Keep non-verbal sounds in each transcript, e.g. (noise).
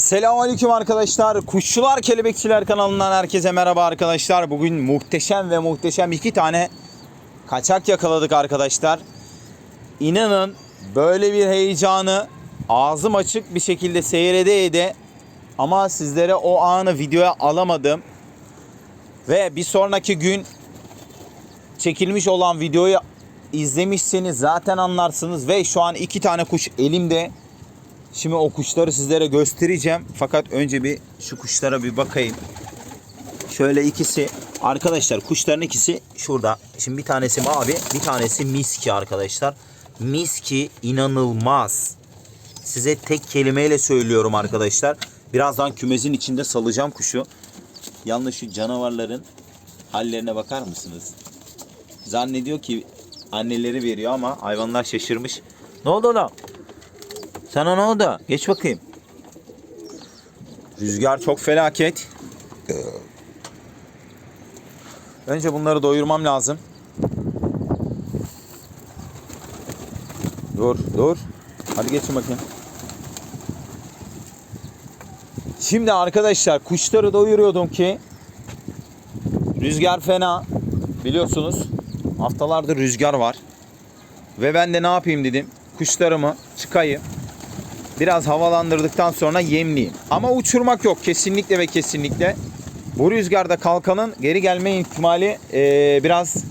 Selamünaleyküm arkadaşlar. Kuşçular Kelebekçiler kanalından herkese merhaba arkadaşlar. Bugün muhteşem ve muhteşem iki tane kaçak yakaladık arkadaşlar. İnanın böyle bir heyecanı ağzım açık bir şekilde seyrede ede ama sizlere o anı videoya alamadım. Ve bir sonraki gün çekilmiş olan videoyu izlemişseniz zaten anlarsınız ve şu an iki tane kuş elimde. Şimdi o kuşları sizlere göstereceğim. Fakat önce bir şu kuşlara bir bakayım. Şöyle ikisi. Arkadaşlar kuşların ikisi şurada. Şimdi bir tanesi mavi, bir tanesi miski arkadaşlar. Miski inanılmaz. Size tek kelimeyle söylüyorum arkadaşlar. Birazdan kümesin içinde salacağım kuşu. Yalnız şu canavarların hallerine bakar mısınız? Zannediyor ki anneleri veriyor ama hayvanlar şaşırmış. Ne oldu oğlum? Sana ne oldu? Geç bakayım. Rüzgar çok felaket. Önce bunları doyurmam lazım. Dur, dur. Hadi geçin bakayım. Şimdi arkadaşlar kuşları doyuruyordum ki rüzgar fena. Biliyorsunuz haftalardır rüzgar var. Ve ben de ne yapayım dedim. Kuşlarımı çıkayım. Biraz havalandırdıktan sonra yemleyeyim. Ama uçurmak yok kesinlikle ve kesinlikle. Bu rüzgarda kalkanın geri gelme ihtimali eee, biraz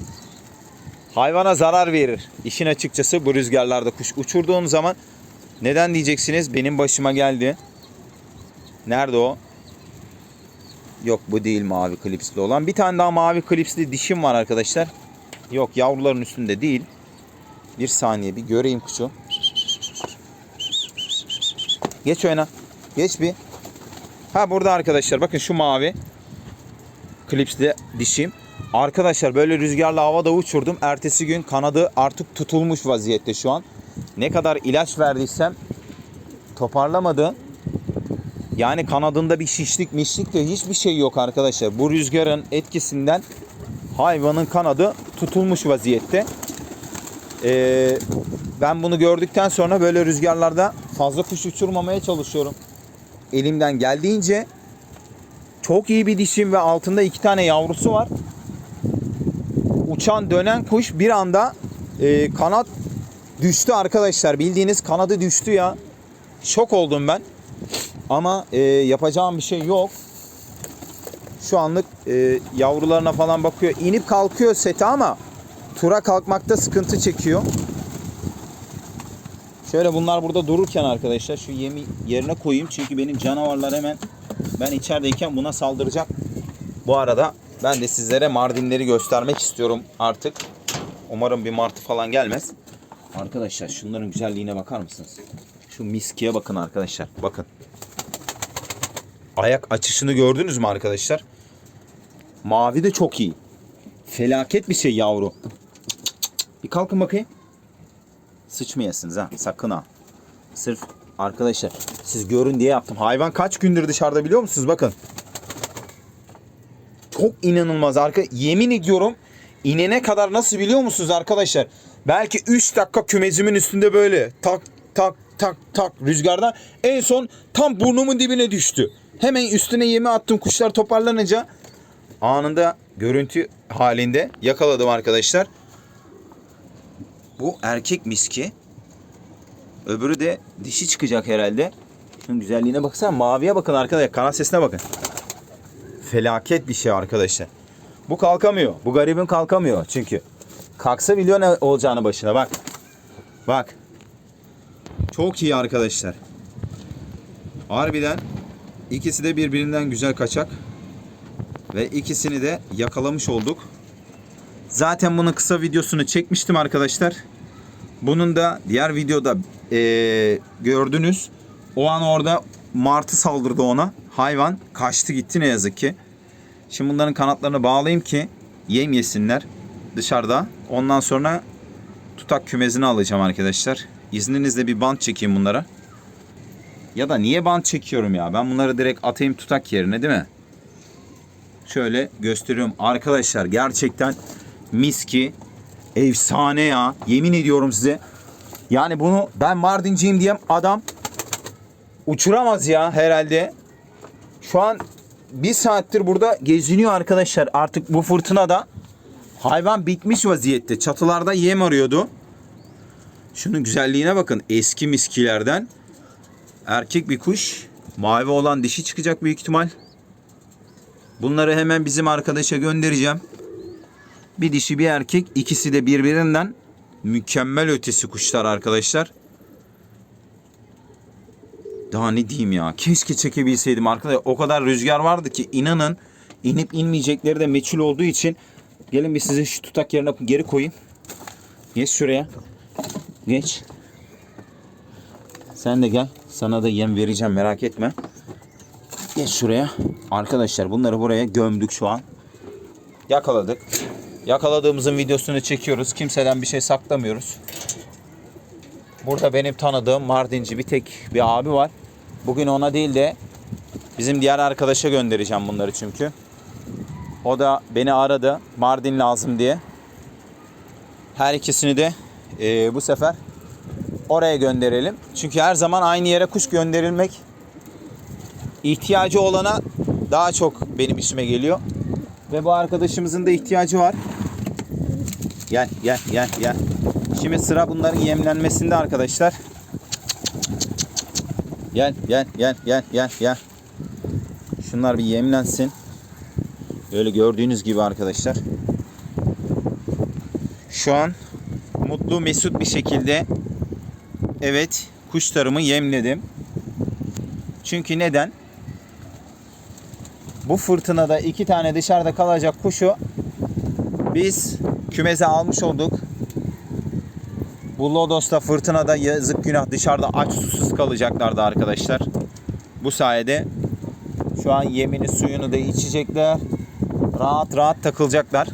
hayvana zarar verir. İşin açıkçası bu rüzgarlarda kuş uçurduğun zaman neden diyeceksiniz? Benim başıma geldi. Nerede o? Yok bu değil mavi klipsli olan. Bir tane daha mavi klipsli dişim var arkadaşlar. Yok yavruların üstünde değil. Bir saniye bir göreyim kuşu. Geç oyna. Geç bir. Ha burada arkadaşlar bakın şu mavi. Klipsli dişim. Arkadaşlar böyle rüzgarla havada uçurdum. Ertesi gün kanadı artık tutulmuş vaziyette şu an. Ne kadar ilaç verdiysem toparlamadı. Yani kanadında bir şişlik mişlik de hiçbir şey yok arkadaşlar. Bu rüzgarın etkisinden hayvanın kanadı tutulmuş vaziyette. Ee, ben bunu gördükten sonra böyle rüzgarlarda fazla kuş uçurmamaya çalışıyorum. Elimden geldiğince çok iyi bir dişim ve altında iki tane yavrusu var. Uçan dönen kuş bir anda e, kanat düştü arkadaşlar. Bildiğiniz kanadı düştü ya. Şok oldum ben. Ama e, yapacağım bir şey yok. Şu anlık e, yavrularına falan bakıyor. İnip kalkıyor sete ama tura kalkmakta sıkıntı çekiyor. Şöyle bunlar burada dururken arkadaşlar şu yemi yerine koyayım. Çünkü benim canavarlar hemen ben içerideyken buna saldıracak. Bu arada ben de sizlere mardinleri göstermek istiyorum artık. Umarım bir martı falan gelmez. Arkadaşlar şunların güzelliğine bakar mısınız? Şu miskiye bakın arkadaşlar. Bakın. Ayak açışını gördünüz mü arkadaşlar? Mavi de çok iyi. Felaket bir şey yavru. Bir kalkın bakayım. Sıçmayasınız ha. Sakın ha. Sırf arkadaşlar siz görün diye yaptım. Hayvan kaç gündür dışarıda biliyor musunuz? Bakın. Çok inanılmaz arka. Yemin ediyorum inene kadar nasıl biliyor musunuz arkadaşlar? Belki 3 dakika kümezimin üstünde böyle tak tak tak tak rüzgarda en son tam burnumun dibine düştü. Hemen üstüne yemi attım kuşlar toparlanınca anında görüntü halinde yakaladım arkadaşlar. Bu erkek miski. Öbürü de dişi çıkacak herhalde. Şunun güzelliğine baksana. Maviye bakın arkadaşlar. Kanat sesine bakın. Felaket bir şey arkadaşlar. Bu kalkamıyor. Bu garibin kalkamıyor çünkü. Kalksa biliyor ne olacağını başına bak. Bak. Çok iyi arkadaşlar. Harbiden ikisi de birbirinden güzel kaçak. Ve ikisini de yakalamış olduk. Zaten bunun kısa videosunu çekmiştim arkadaşlar. Bunun da diğer videoda eee, gördünüz. O an orada martı saldırdı ona. Hayvan kaçtı gitti ne yazık ki. Şimdi bunların kanatlarını bağlayayım ki yem yesinler dışarıda. Ondan sonra tutak kümesini alacağım arkadaşlar. İzninizle bir bant çekeyim bunlara. Ya da niye bant çekiyorum ya? Ben bunları direkt atayım tutak yerine değil mi? Şöyle gösteriyorum. Arkadaşlar gerçekten miski efsane ya. Yemin ediyorum size. Yani bunu ben Mardinciyim diyen adam uçuramaz ya herhalde. Şu an bir saattir burada geziniyor arkadaşlar. Artık bu fırtınada hayvan bitmiş vaziyette. Çatılarda yem arıyordu. Şunun güzelliğine bakın. Eski miskilerden. Erkek bir kuş. Mavi olan dişi çıkacak büyük ihtimal. Bunları hemen bizim arkadaşa göndereceğim. Bir dişi bir erkek. ikisi de birbirinden mükemmel ötesi kuşlar arkadaşlar. Daha ne diyeyim ya. Keşke çekebilseydim arkadaşlar. O kadar rüzgar vardı ki inanın inip inmeyecekleri de meçhul olduğu için gelin bir size şu tutak yerine geri koyayım. Geç şuraya. Geç. Sen de gel. Sana da yem vereceğim merak etme. Geç şuraya. Arkadaşlar bunları buraya gömdük şu an. Yakaladık. Yakaladığımızın videosunu çekiyoruz. Kimseden bir şey saklamıyoruz. Burada benim tanıdığım Mardinci bir tek bir abi var. Bugün ona değil de bizim diğer arkadaşa göndereceğim bunları çünkü. O da beni aradı. Mardin lazım diye. Her ikisini de eee, bu sefer oraya gönderelim. Çünkü her zaman aynı yere kuş gönderilmek ihtiyacı olana daha çok benim işime geliyor. Ve bu arkadaşımızın da ihtiyacı var. Gel gel gel gel. Şimdi sıra bunların yemlenmesinde arkadaşlar. Gel gel gel gel gel gel. Şunlar bir yemlensin. Böyle gördüğünüz gibi arkadaşlar. Şu an mutlu mesut bir şekilde evet kuşlarımı yemledim. Çünkü neden? Bu fırtınada iki tane dışarıda kalacak kuşu biz kümeze almış olduk. Bu Lodos'ta fırtınada yazık günah dışarıda aç susuz kalacaklardı arkadaşlar. Bu sayede şu an yemini suyunu da içecekler. Rahat rahat takılacaklar.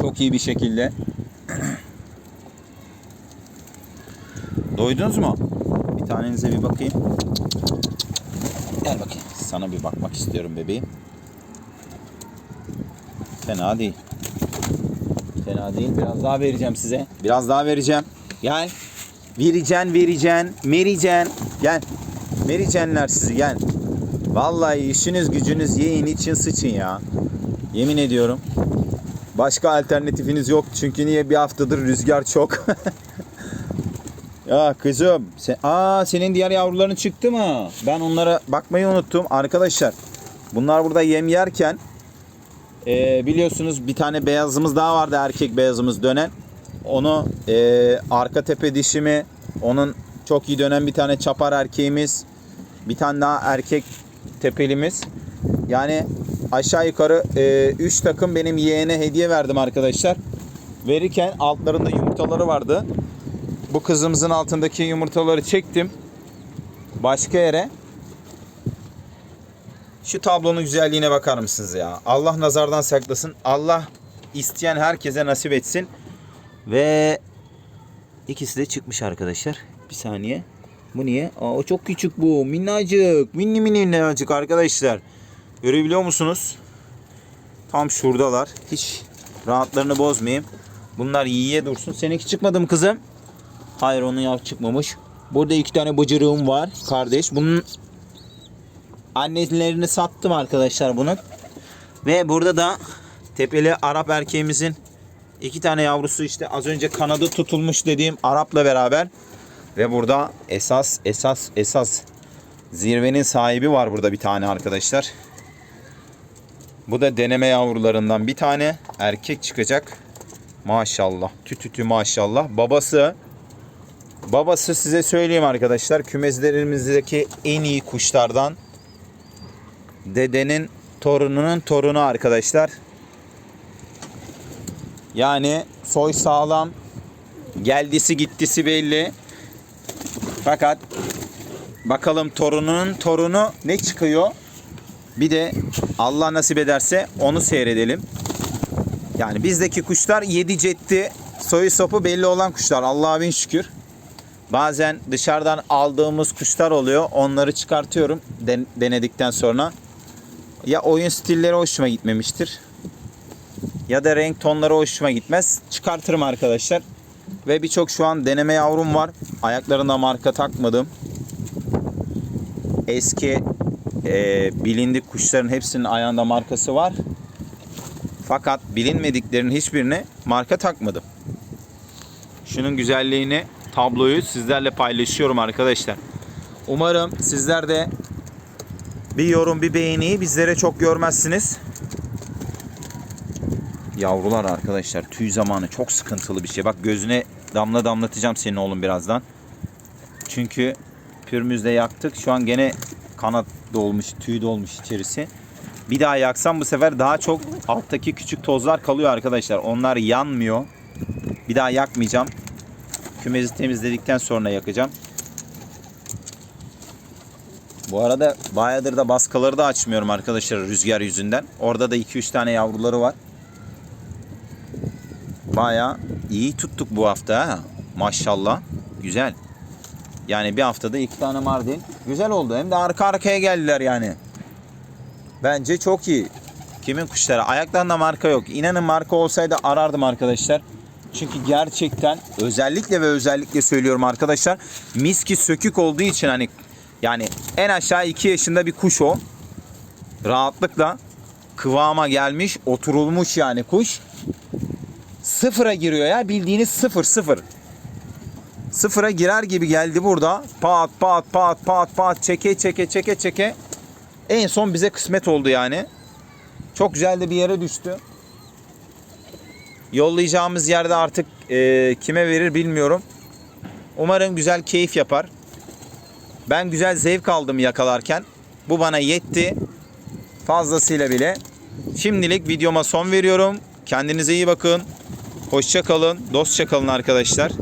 Çok iyi bir şekilde. (clears throat) Doydunuz mu? Bir tanenize bir bakayım. Gel bakayım. Sana bir bakmak istiyorum bebeğim. Fena değil. Fena değil. Biraz daha vereceğim size. Biraz daha vereceğim. Gel. Vericen, vericen, mericen. Gel. Mericenler sizi gel. Vallahi işiniz gücünüz yiyin için sıçın ya. Yemin ediyorum. Başka alternatifiniz yok. Çünkü niye bir haftadır rüzgar çok. (laughs) ya kızım. Sen, aa senin diğer yavruların çıktı mı? Ben onlara bakmayı unuttum. Arkadaşlar bunlar burada yem yerken e, biliyorsunuz bir tane beyazımız daha vardı erkek beyazımız dönen. Onu e, arka tepe dişimi onun çok iyi dönen bir tane çapar erkeğimiz bir tane daha erkek tepelimiz. Yani aşağı yukarı 3 takım benim yeğene hediye verdim arkadaşlar. Verirken altlarında yumurtaları vardı. Bu kızımızın altındaki yumurtaları çektim. Başka yere. Şu tablonun güzelliğine bakar mısınız ya? Allah nazardan saklasın. Allah isteyen herkese nasip etsin. Ve ikisi de çıkmış arkadaşlar. Bir saniye. Bu niye? Aa, o çok küçük bu. Minnacık. Minni minni minnacık arkadaşlar. Görebiliyor musunuz? Tam şuradalar. Hiç rahatlarını bozmayayım. Bunlar yiye dursun. Seninki çıkmadı mı kızım? Hayır onun yav çıkmamış. Burada iki tane bıcırığım var kardeş. Bunun annelerini sattım arkadaşlar bunun. Ve burada da tepeli Arap erkeğimizin iki tane yavrusu işte az önce kanadı tutulmuş dediğim Arap'la beraber. Ve burada esas esas esas zirvenin sahibi var burada bir tane arkadaşlar. Bu da deneme yavrularından bir tane erkek çıkacak. Maşallah. Tütütü maşallah. Babası babası size söyleyeyim arkadaşlar. Kümeslerimizdeki en iyi kuşlardan. Dedenin torununun torunu arkadaşlar. Yani soy sağlam. Geldisi gittisi belli. Fakat bakalım torununun torunu ne çıkıyor? Bir de Allah nasip ederse onu seyredelim. Yani bizdeki kuşlar yedi cetti soyu sopu belli olan kuşlar. Allah'a bin şükür. Bazen dışarıdan aldığımız kuşlar oluyor. Onları çıkartıyorum den- denedikten sonra. Ya oyun stilleri hoşuma gitmemiştir. Ya da renk tonları hoşuma gitmez. Çıkartırım arkadaşlar. Ve birçok şu an deneme yavrum var. Ayaklarına marka takmadım. eski e, bilindik kuşların hepsinin ayağında markası var. Fakat bilinmediklerinin hiçbirine marka takmadım. Şunun güzelliğini, tabloyu sizlerle paylaşıyorum arkadaşlar. Umarım sizler de bir yorum, bir beğeniyi bizlere çok görmezsiniz. Yavrular arkadaşlar tüy zamanı çok sıkıntılı bir şey. Bak gözüne damla damlatacağım senin oğlum birazdan. Çünkü pürmüzde yaktık. Şu an gene kanat dolmuş, tüy dolmuş içerisi. Bir daha yaksam bu sefer daha çok alttaki küçük tozlar kalıyor arkadaşlar. Onlar yanmıyor. Bir daha yakmayacağım. Kümesi temizledikten sonra yakacağım. Bu arada bayağıdır da baskaları da açmıyorum arkadaşlar rüzgar yüzünden. Orada da 2-3 tane yavruları var. Baya iyi tuttuk bu hafta ha. Maşallah. Güzel. Yani bir haftada iki tane Mardin. Güzel oldu. Hem de arka arkaya geldiler yani. Bence çok iyi. Kimin kuşları? Ayaklarında marka yok. İnanın marka olsaydı arardım arkadaşlar. Çünkü gerçekten özellikle ve özellikle söylüyorum arkadaşlar. Miski sökük olduğu için hani yani en aşağı 2 yaşında bir kuş o. Rahatlıkla kıvama gelmiş, oturulmuş yani kuş. Sıfıra giriyor ya bildiğiniz sıfır sıfır. Sıfıra girer gibi geldi burada. Pat pat pat pat pat çeke çeke çeke çeke. En son bize kısmet oldu yani. Çok güzel de bir yere düştü. Yollayacağımız yerde artık e, kime verir bilmiyorum. Umarım güzel keyif yapar. Ben güzel zevk aldım yakalarken. Bu bana yetti. Fazlasıyla bile. Şimdilik videoma son veriyorum. Kendinize iyi bakın. Hoşça kalın. Dostça kalın arkadaşlar.